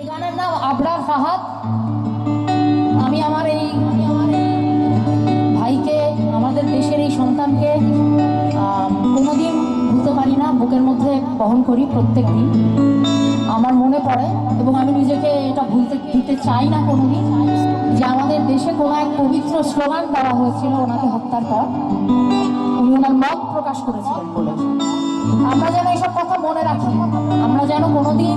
এই গানের নাম আবরার ফাহাদ। আমি আমার এই ভাইকে, আমাদের দেশের এই সন্তানকে কোনোদিন ভুলতে পারি না, বুকের মধ্যে বহন করি প্রত্যেক দিন। আমার মনে পড়ে এবং আমি নিজেকে এটা ভুলতে দিতে চাই না কোনোদিন। যে আমাদের দেশে কোনো এক পবিত্র স্লোগান দেওয়া হয়েছিল ওনাকে হত্যার পর। উনি ওনার মত প্রকাশ করেছিলেন বলে। আমরা যেন এইসব কথা মনে রাখি। আমরা যেন কোনোদিন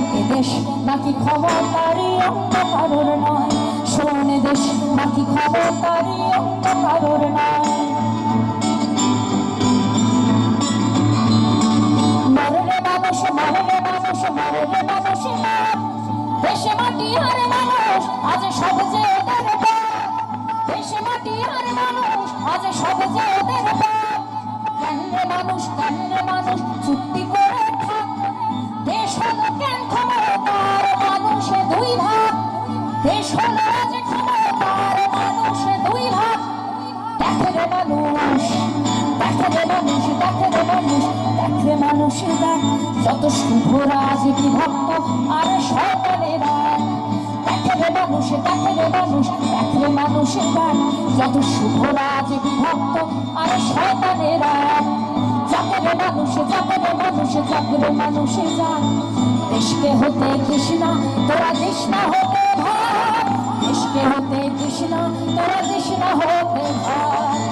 দেশ নাকি ক্ষমতারই অন্য কারোর নয়। শোনে দেশ নাকি ক্ষমতারই অন্য কারোর নয়। মানুষ, মরলে আজ সব যে ওদের। দেশে মানুষ, আজ সব যে ওদের মানুষ কেন্দ্রে মানুষ চুক্তি করে দেখ যত শুভরা আজ বিভক্ত আর শয়তানেরা। দেখে রে মানুষ, দেখে রে মানুষ, দেখে মানুষ দেখ যত শুভরা আজ বিভক্ত আর শয়তানেরা। যাকে রে মানুষ, যাকে রে মানুষ, যাকে রে মানুষ যাক দেশকে হতে কৃষ্ণা, তোরা কৃষ্ণা হতে ভাব দেশকে হতে কৃষ্ণা, তোরা কৃষ্ণা হতে ভাব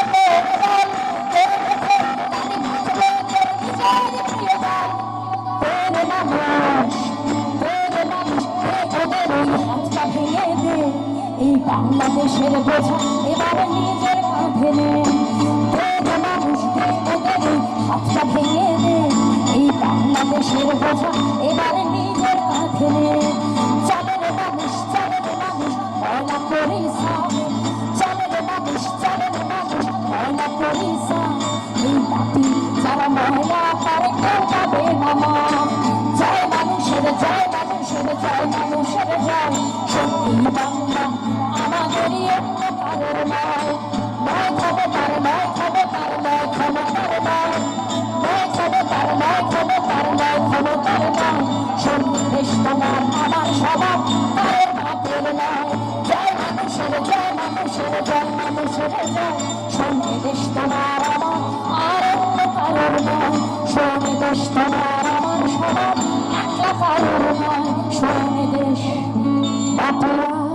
বাংলাদেশের বোঝা, এবার নিজের কাঁধে নে। তোর মানুষ দে ওদের হাতটা ভেঙে দে। এই বাংলাদেশের বোঝা, এবার নিজের কাঁধে নে। চলে রে মানুষ, চলে রে মানুষ ময়লা করিস মানুষের জয় সঙ্গে দেশ তোমার আমার আর অন্য কারোর নয় সঙ্গে দেশ তোমার আমার সবার একলা কারোর নয় সঙ্গে দেশ বাপুরা